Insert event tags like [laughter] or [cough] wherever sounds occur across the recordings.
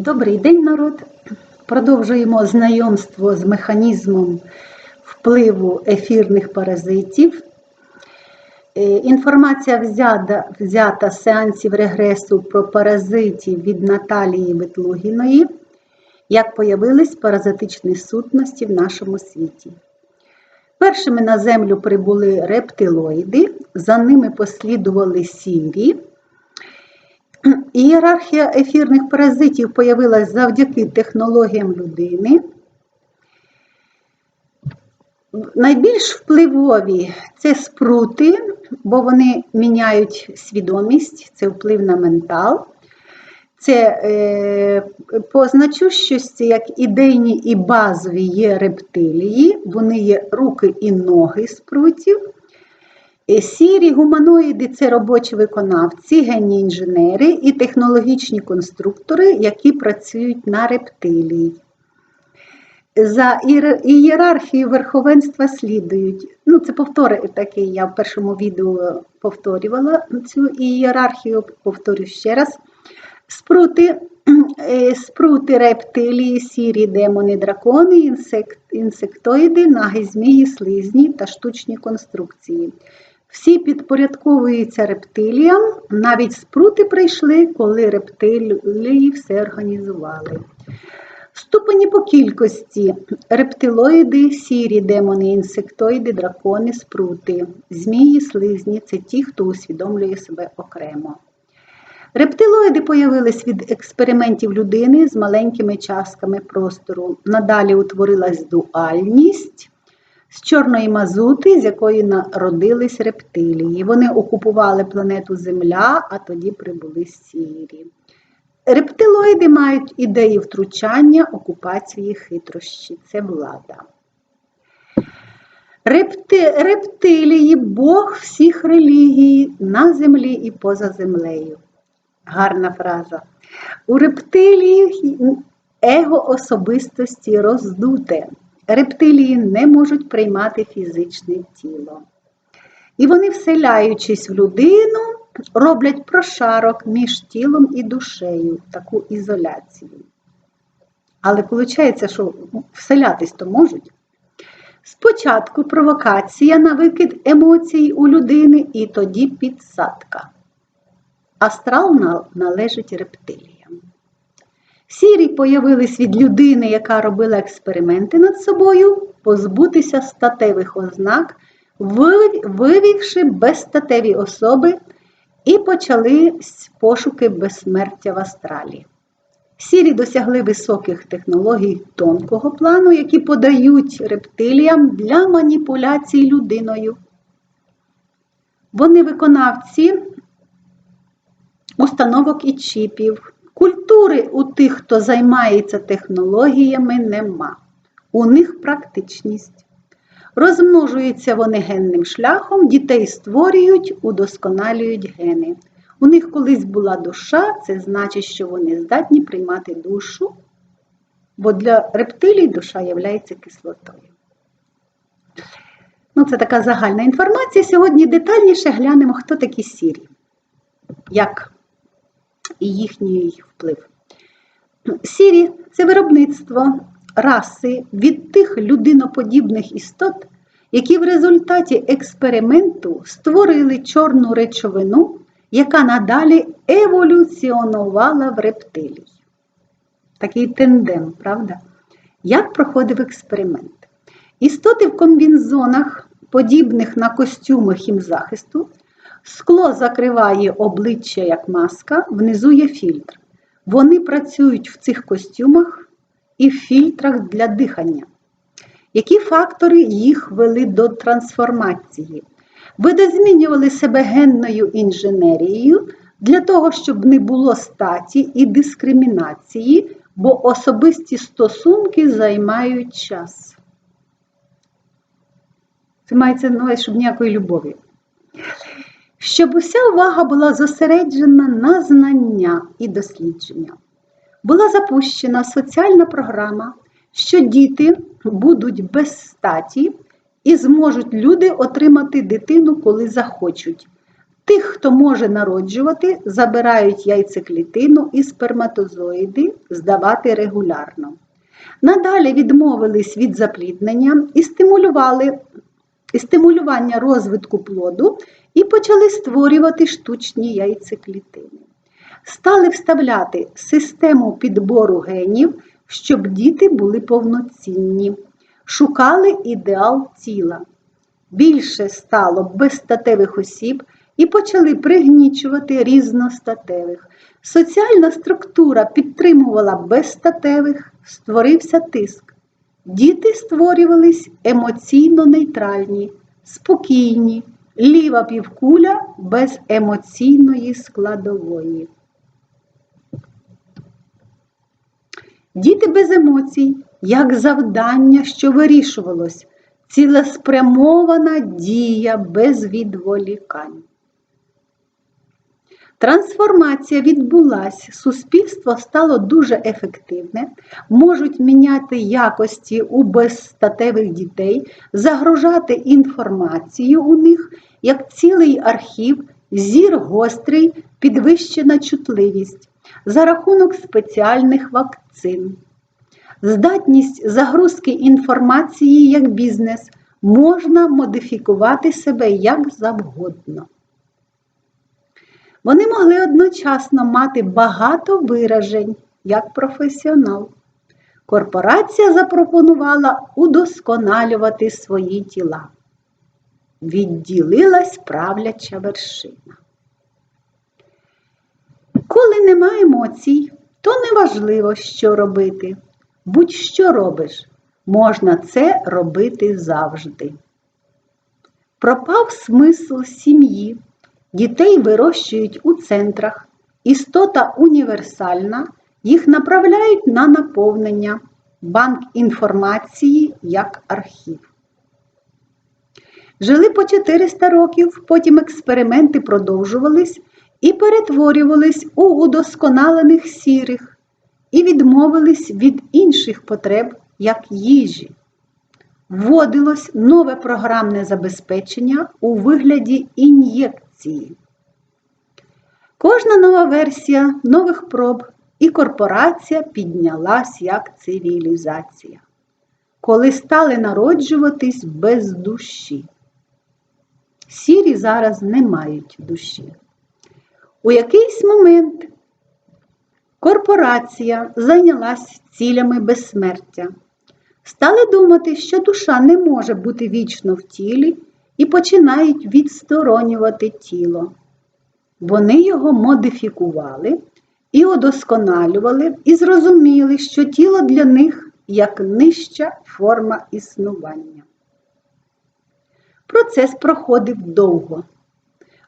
Добрий день, народ! Продовжуємо знайомство з механізмом впливу ефірних паразитів. Е, Інформація взята, взята з сеансів регресу про паразитів від Наталії Ветлугіної, як появились паразитичні сутності в нашому світі. Першими на землю прибули рептилоїди, за ними послідували сірі. Ієрархія ефірних паразитів появилась завдяки технологіям людини. Найбільш впливові це спрути, бо вони міняють свідомість, це вплив на ментал. Це е, по значущості, як ідейні і базові є рептилії, вони є руки і ноги спрутів. Е, Сірі гуманоїди це робочі виконавці, генні інженери і технологічні конструктори, які працюють на рептилії. За ієрархією верховенства слідують. Ну, це повтори такі, я в першому відео повторювала цю ієрархію, повторю ще раз. Спрути, е, спрути рептилії, сірі демони, дракони, інсект, інсектоїди, наги, змії, слизні та штучні конструкції. Всі підпорядковуються рептиліям, навіть спрути прийшли, коли рептилії все організували. Ступені по кількості рептилоїди, сірі демони, інсектоїди, дракони, спрути, змії, слизні це ті, хто усвідомлює себе окремо. Рептилоїди появились від експериментів людини з маленькими частками простору. Надалі утворилась дуальність з чорної мазути, з якої народились рептилії. Вони окупували планету Земля, а тоді прибули сірі. Рептилоїди мають ідеї втручання, окупації, хитрощі. Це влада. Репти, рептилії Бог всіх релігій на землі і поза землею. Гарна фраза. У рептилії его особистості роздуте. Рептилії не можуть приймати фізичне тіло. І вони, вселяючись в людину, роблять прошарок між тілом і душею, таку ізоляцію. Але виходить, що вселятись то можуть. Спочатку провокація на викид емоцій у людини, і тоді підсадка. Астрал належить рептиліям. Сірі появились від людини, яка робила експерименти над собою, позбутися статевих ознак, вивівши безстатеві особи, і почались пошуки безсмертя в астралі. Сірі досягли високих технологій тонкого плану, які подають рептиліям для маніпуляцій людиною. Вони виконавці установок і чіпів. Культури у тих, хто займається технологіями, нема. У них практичність. Розмножуються вони генним шляхом, дітей створюють, удосконалюють гени. У них колись була душа, це значить, що вони здатні приймати душу, бо для рептилій душа є кислотою. Ну, це така загальна інформація. Сьогодні детальніше глянемо, хто такі сірі, як і їхній вплив. Сірі це виробництво раси від тих людиноподібних істот, які в результаті експерименту створили чорну речовину, яка надалі еволюціонувала в рептилій. Такий тендем, правда? Як проходив експеримент? Істоти в комбінзонах, подібних на костюми хімзахисту, скло закриває обличчя як маска, внизу є фільтр. Вони працюють в цих костюмах і фільтрах для дихання. Які фактори їх вели до трансформації? Видозмінювали себе генною інженерією для того, щоб не було статі і дискримінації, бо особисті стосунки займають час. Це мається на увазі, щоб ніякої любові. Щоб уся увага була зосереджена на знання і дослідження. Була запущена соціальна програма, що діти будуть без статі і зможуть люди отримати дитину, коли захочуть. Тих, хто може народжувати, забирають яйцеклітину і сперматозоїди здавати регулярно. Надалі відмовились від запліднення і стимулювали і стимулювання розвитку плоду і почали створювати штучні яйцеклітини. Стали вставляти систему підбору генів, щоб діти були повноцінні. Шукали ідеал тіла. Більше стало безстатевих осіб і почали пригнічувати різностатевих. Соціальна структура підтримувала безстатевих, створився тиск. Діти створювались емоційно нейтральні, спокійні, ліва півкуля без емоційної складової. Діти без емоцій, як завдання, що вирішувалось, цілеспрямована дія без відволікань. Трансформація відбулася, суспільство стало дуже ефективне, можуть міняти якості у безстатевих дітей, загружати інформацію у них, як цілий архів, зір гострий, підвищена чутливість за рахунок спеціальних вакцин. Здатність загрузки інформації як бізнес можна модифікувати себе як завгодно. Вони могли одночасно мати багато виражень як професіонал. Корпорація запропонувала удосконалювати свої тіла. Відділилась правляча вершина. Коли немає емоцій, то неважливо, що робити. Будь-що робиш, можна це робити завжди. Пропав смисл сім'ї. Дітей вирощують у центрах. Істота універсальна, їх направляють на наповнення, банк інформації як архів. Жили по 400 років, потім експерименти продовжувались і перетворювались у удосконалених сірих і відмовились від інших потреб, як їжі. Вводилось нове програмне забезпечення у вигляді ін'єкції. Кожна нова версія нових проб і корпорація піднялась як цивілізація, коли стали народжуватись без душі. Сірі зараз не мають душі. У якийсь момент корпорація зайнялась цілями безсмертя. Стали думати, що душа не може бути вічно в тілі і починають відсторонювати тіло. Вони його модифікували і удосконалювали, і зрозуміли, що тіло для них як нижча форма існування. Процес проходив довго.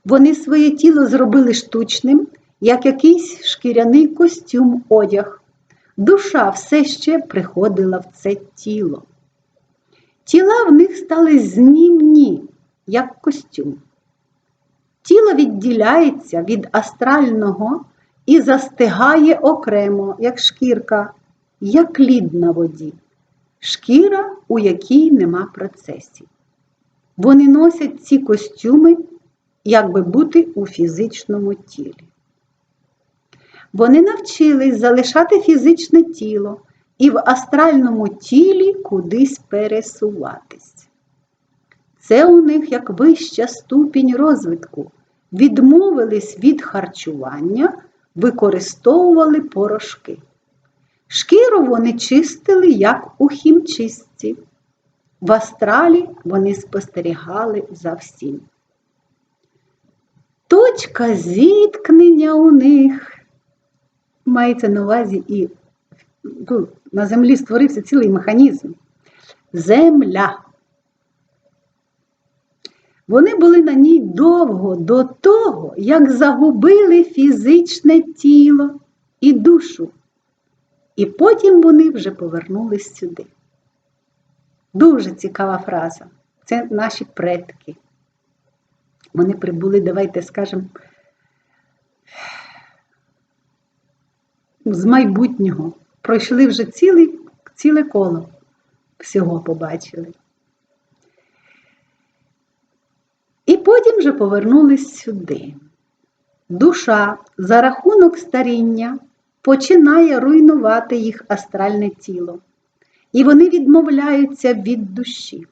Вони своє тіло зробили штучним, як якийсь шкіряний костюм одяг. Душа все ще приходила в це тіло. Тіла в них стали знімні, як костюм. Тіло відділяється від астрального і застигає окремо, як шкірка, як лід на воді, шкіра, у якій нема процесів. Вони носять ці костюми, як би бути у фізичному тілі. Вони навчились залишати фізичне тіло і в астральному тілі кудись пересуватись. Це у них як вища ступінь розвитку. Відмовились від харчування, використовували порошки. Шкіру вони чистили, як у хімчистці. В астралі вони спостерігали за всім. Точка зіткнення у них мається на увазі і ну, на землі створився цілий механізм. Земля. Вони були на ній довго до того, як загубили фізичне тіло і душу. І потім вони вже повернулись сюди. Дуже цікава фраза. Це наші предки. Вони прибули, давайте скажемо, з майбутнього. Пройшли вже ціле, ціле коло. Всього побачили. Потім же повернулись сюди. Душа за рахунок старіння починає руйнувати їх астральне тіло, і вони відмовляються від душі.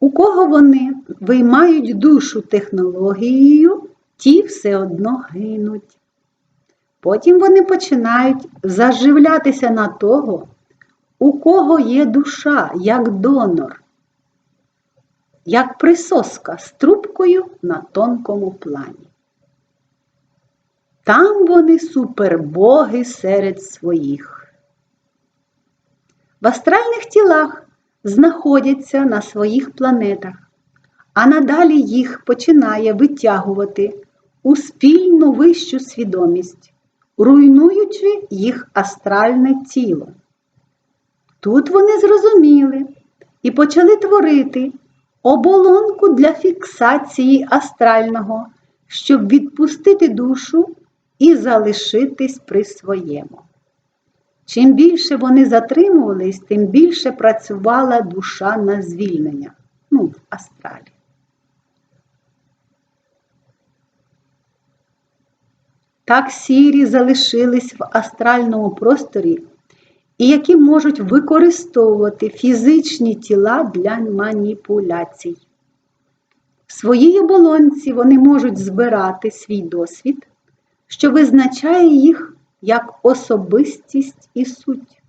У кого вони виймають душу технологією, ті все одно гинуть. Потім вони починають заживлятися на того, у кого є душа, як донор, як присоска з трубкою на тонкому плані. Там вони супербоги серед своїх. В астральних тілах знаходяться на своїх планетах, а надалі їх починає витягувати у спільну вищу свідомість, руйнуючи їх астральне тіло. Тут вони зрозуміли і почали творити оболонку для фіксації астрального, щоб відпустити душу і залишитись при своєму. Чим більше вони затримувались, тим більше працювала душа на звільнення, ну, в астралі. Так сірі залишились в астральному просторі, і які можуть використовувати фізичні тіла для маніпуляцій. В своїй оболонці вони можуть збирати свій досвід, що визначає їх як особистість і суть.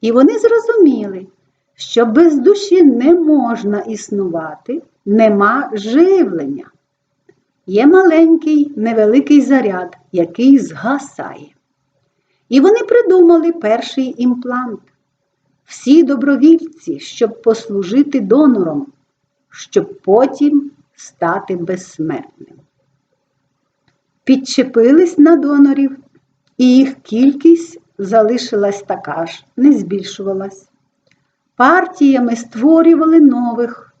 І вони зрозуміли, що без душі не можна існувати, нема живлення. Є маленький невеликий заряд, який згасає. І вони придумали перший імплант. Всі добровільці, щоб послужити донором, щоб потім стати безсмертним. Підчепились на донорів, і їх кількість залишилась така ж, не збільшувалась. Партіями створювали нових,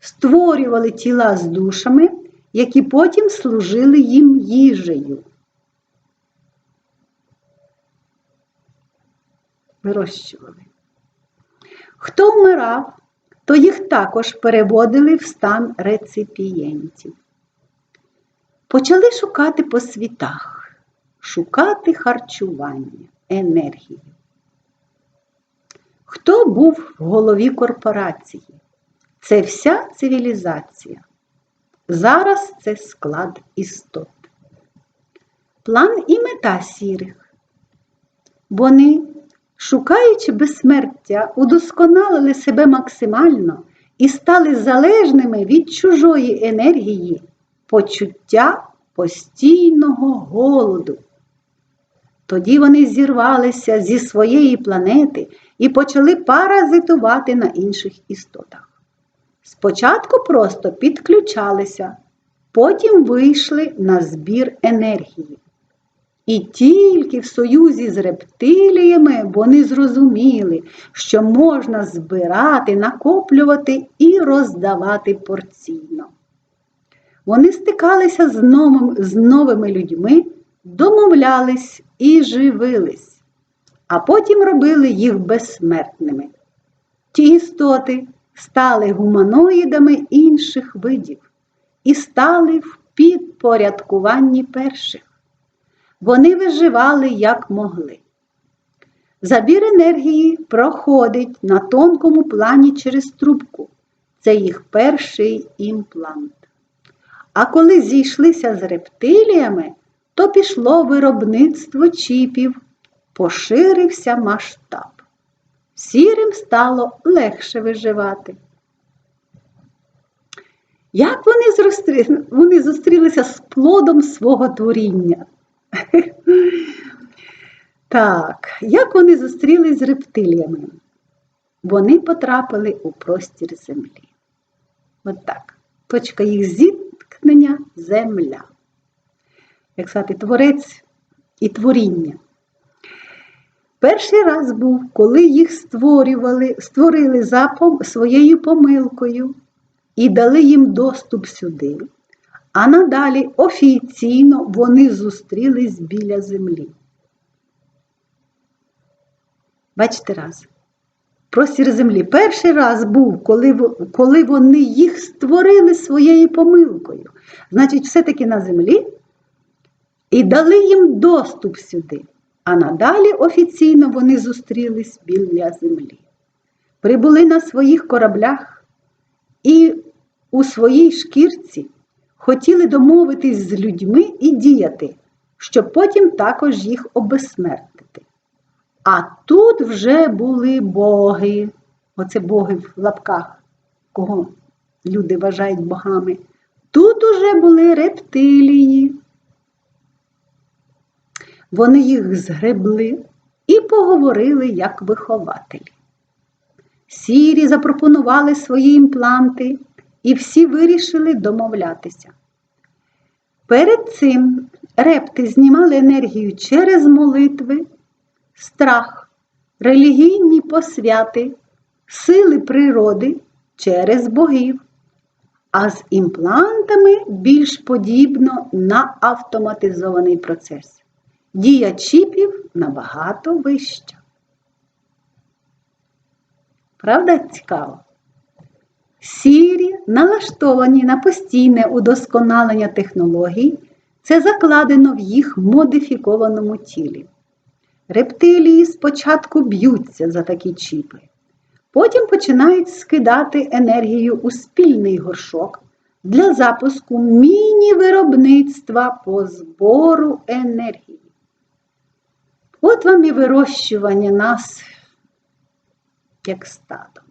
створювали тіла з душами, які потім служили їм їжею. Вирощували. Хто вмирав, то їх також переводили в стан реципієнтів. Почали шукати по світах, шукати харчування, енергію. Хто був в голові корпорації? Це вся цивілізація. Зараз це склад істот. План і мета сірих. Вони, шукаючи безсмертя, удосконалили себе максимально і стали залежними від чужої енергії, почуття постійного голоду. Тоді вони зірвалися зі своєї планети і почали паразитувати на інших істотах. Спочатку просто підключалися, потім вийшли на збір енергії. І тільки в союзі з рептиліями вони зрозуміли, що можна збирати, накоплювати і роздавати порційно. Вони стикалися з, новим, з новими людьми, домовлялись і живились, а потім робили їх безсмертними. Ті істоти стали гуманоїдами інших видів і стали в підпорядкуванні перших. Вони виживали як могли. Забір енергії проходить на тонкому плані через трубку. Це їх перший імплант. А коли зійшлися з рептиліями, то пішло виробництво чіпів, поширився масштаб. Сірим стало легше виживати. Як вони зустрі... вони зустрілися з плодом свого творіння? [laughs] Так, як вони зустрілись з рептиліями? Вони потрапили у простір землі. От так. Точка їх зіткнення земля. Як сказати, творець і творіння. Перший раз був, коли їх створювали, створили за своєю помилкою і дали їм доступ сюди, а надалі офіційно вони зустрілись біля землі. Бачите раз. простір землі. Перший раз був, коли, коли вони їх створили своєю помилкою. Значить, все-таки на землі і дали їм доступ сюди. А надалі офіційно вони зустрілись біля землі. Прибули на своїх кораблях і у своїй шкірці хотіли домовитись з людьми і діяти, щоб потім також їх обезсмертити. А тут вже були боги, оце боги в лапках, кого люди вважають богами. Тут уже були рептилії. Вони їх згребли і поговорили як вихователі. Сірі запропонували свої імпланти, і всі вирішили домовлятися. Перед цим репти знімали енергію через молитви, страх, релігійні посвяти, сили природи через богів, а з імплантами більш подібно на автоматизований процес. Дія чіпів набагато вища. Правда цікаво? Сірі налаштовані на постійне удосконалення технологій, це закладено в їх модифікованому тілі. Рептилії спочатку б'ються за такі чіпи, потім починають скидати енергію у спільний горшок для запуску міні-виробництва по збору енергії. От вам і вирощування нас як стадо.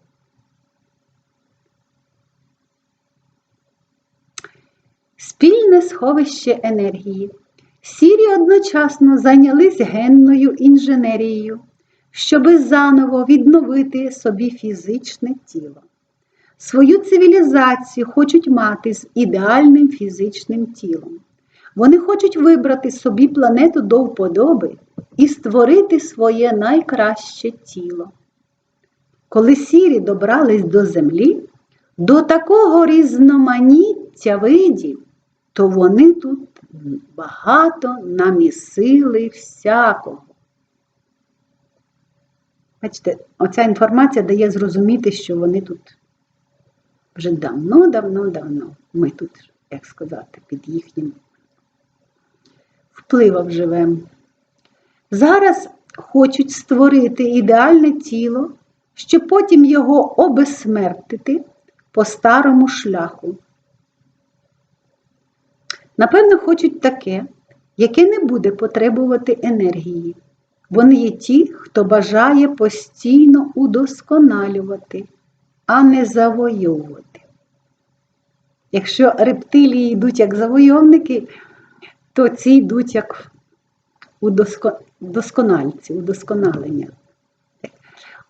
Спільне сховище енергії. Сірі одночасно зайнялись генною інженерією, щоби заново відновити собі фізичне тіло. Свою цивілізацію хочуть мати з ідеальним фізичним тілом. Вони хочуть вибрати собі планету до вподоби і створити своє найкраще тіло. Коли сірі добрались до землі, до такого різноманіття видів, то вони тут багато намісили всякого. Бачите, оця інформація дає зрозуміти, що вони тут вже давно-давно-давно. Ми тут, як сказати, під їхнім впливом живемо. Зараз хочуть створити ідеальне тіло, щоб потім його обезсмертити по старому шляху. Напевно, хочуть таке, яке не буде потребувати енергії. Вони є ті, хто бажає постійно удосконалювати, а не завойовувати. Якщо рептилії йдуть як завойовники, то ці йдуть як удоскональці, удосконалення.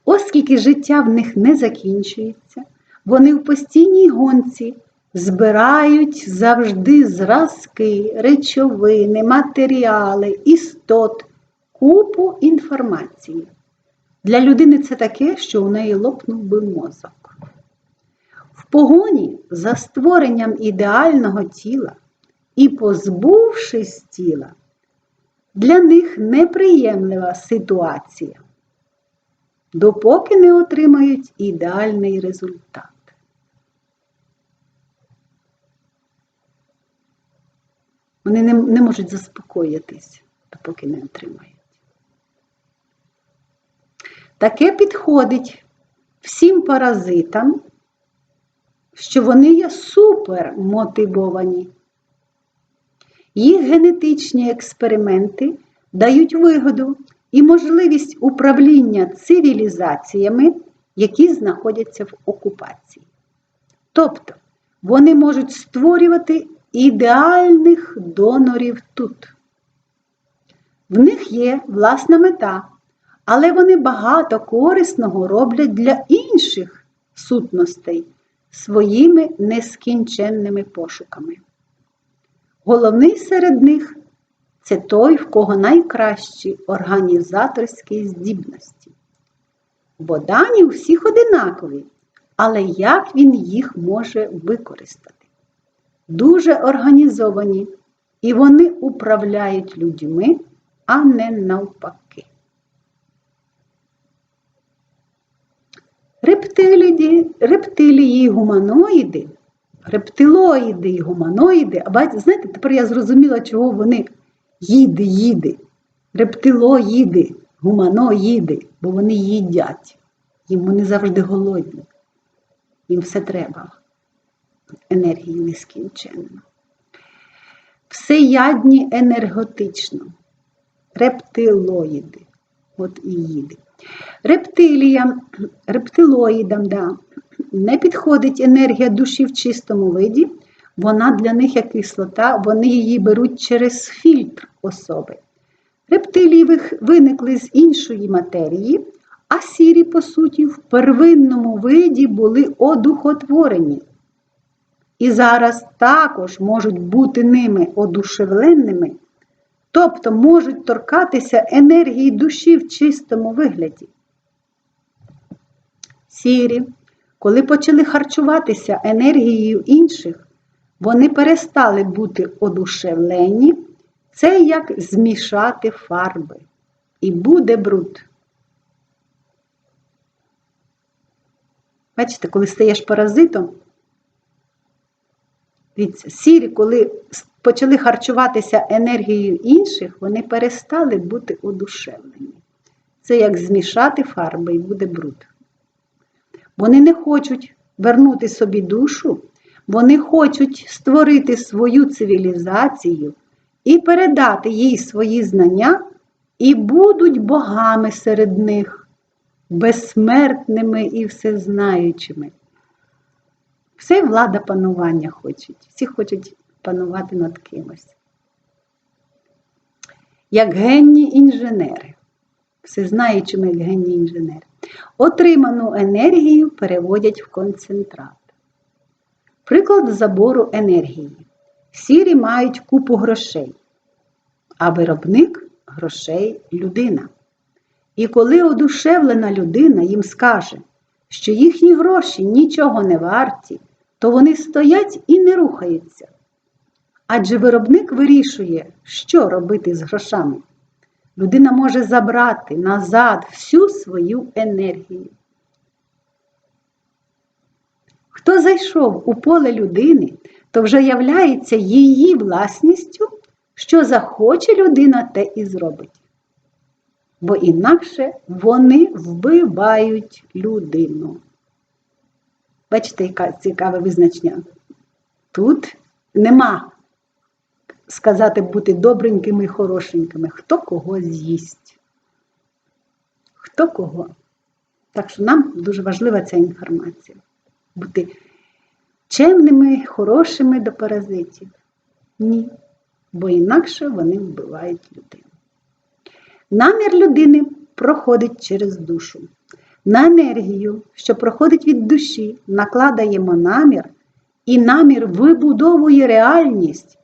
Оскільки життя в них не закінчується, вони в постійній гонці збирають завжди зразки, речовини, матеріали, істот, купу інформації. Для людини це таке, що у неї лопнув би мозок. В погоні за створенням ідеального тіла і позбувшись тіла, для них неприємлива ситуація, допоки не отримають ідеальний результат. Вони не, не можуть заспокоїтись, допоки не отримають. Таке підходить всім паразитам, що вони є супермотивовані. Їх генетичні експерименти дають вигоду і можливість управління цивілізаціями, які знаходяться в окупації. Тобто вони можуть створювати ідеальних донорів тут. В них є власна мета, але вони багато корисного роблять для інших сутностей своїми нескінченними пошуками. Головний серед них це той, в кого найкращі організаторські здібності. Бо дані у всіх одинакові, але як він їх може використати? Дуже організовані, і вони управляють людьми, а не навпаки. Рептилії, рептилії і гуманоїди, рептилоїди і гуманоїди. А бачите, знаєте, тепер я зрозуміла, чого вони їди, їди, рептилоїди, гуманоїди, бо вони їдять. Їм вони завжди голодні. Їм все треба. Енергії нескінченно. Всеядні енергетично. Рептилоїди. От і їди. Рептиліям, рептилоїдам, да, не підходить енергія душі в чистому виді, вона для них як кислота, вони її беруть через фільтр особи. Рептилії виникли з іншої матерії, а сірі, по суті, в первинному виді були одухотворені. І зараз також можуть бути ними одушевленими, тобто можуть торкатися енергії душі в чистому вигляді. Сірі, коли почали харчуватися енергією інших, вони перестали бути одушевлені, це як змішати фарби. І буде бруд. Бачите, коли стаєш паразитом, дивіться, сірі, коли почали харчуватися енергією інших, вони перестали бути одушевлені. Це як змішати фарби і буде бруд. Вони не хочуть вернути собі душу, вони хочуть створити свою цивілізацію і передати їй свої знання, і будуть богами серед них, безсмертними і всезнаючими. Все влада панування хочуть, всі хочуть панувати над кимось. Як генні інженери, всезнаючими як генні інженери. Отриману енергію переводять в концентрат. Приклад забору енергії. Сірі мають купу грошей, а виробник грошей людина. І коли одушевлена людина їм скаже, що їхні гроші нічого не варті, то вони стоять і не рухаються. Адже виробник вирішує, що робити з грошами людина може забрати назад всю свою енергію. Хто зайшов у поле людини, то вже являється її власністю, що захоче людина, те і зробить. Бо інакше вони вбивають людину. Бачите, яке цікаве визначення? Тут нема сказати бути добренькими і хорошенькими, хто кого з'їсть. Хто кого. Так що нам дуже важлива ця інформація. Бути чемними, хорошими до паразитів. Ні. Бо інакше вони вбивають людину. Намір людини проходить через душу. На енергію, що проходить від душі, накладаємо намір, і намір вибудовує реальність,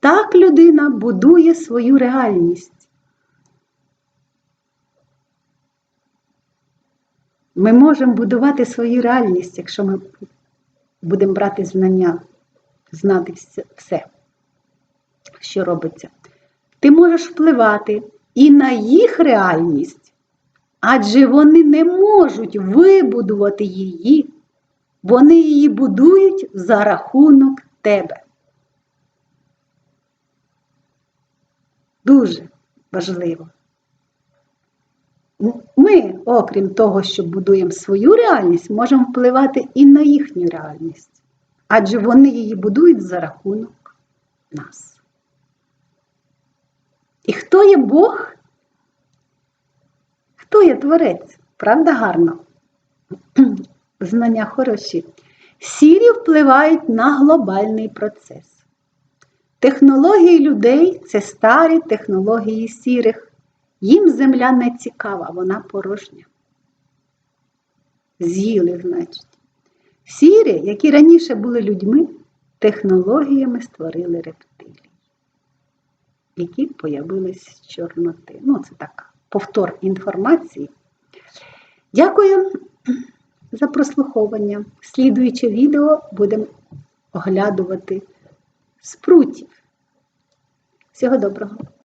так людина будує свою реальність. Ми можемо будувати свою реальність, якщо ми будемо брати знання, знати все, що робиться. Ти можеш впливати і на їх реальність, адже вони не можуть вибудувати її, вони її будують за рахунок тебе. Дуже важливо. Ми, окрім того, що будуємо свою реальність, можемо впливати і на їхню реальність. Адже вони її будують за рахунок нас. І хто є Бог? Хто є творець? Правда гарно? [clears throat] Знання хороші. Сірі впливають на глобальний процес. Технології людей це старі технології сірих. Їм земля не цікава, вона порожня. З'їли, значить. Сірі, які раніше були людьми, технологіями створили рептилії, які появились з Чорноти. Ну, це так, повтор інформації. Дякую за прослуховування. Слідуюче відео будемо оглядувати спрутів. Всього доброго!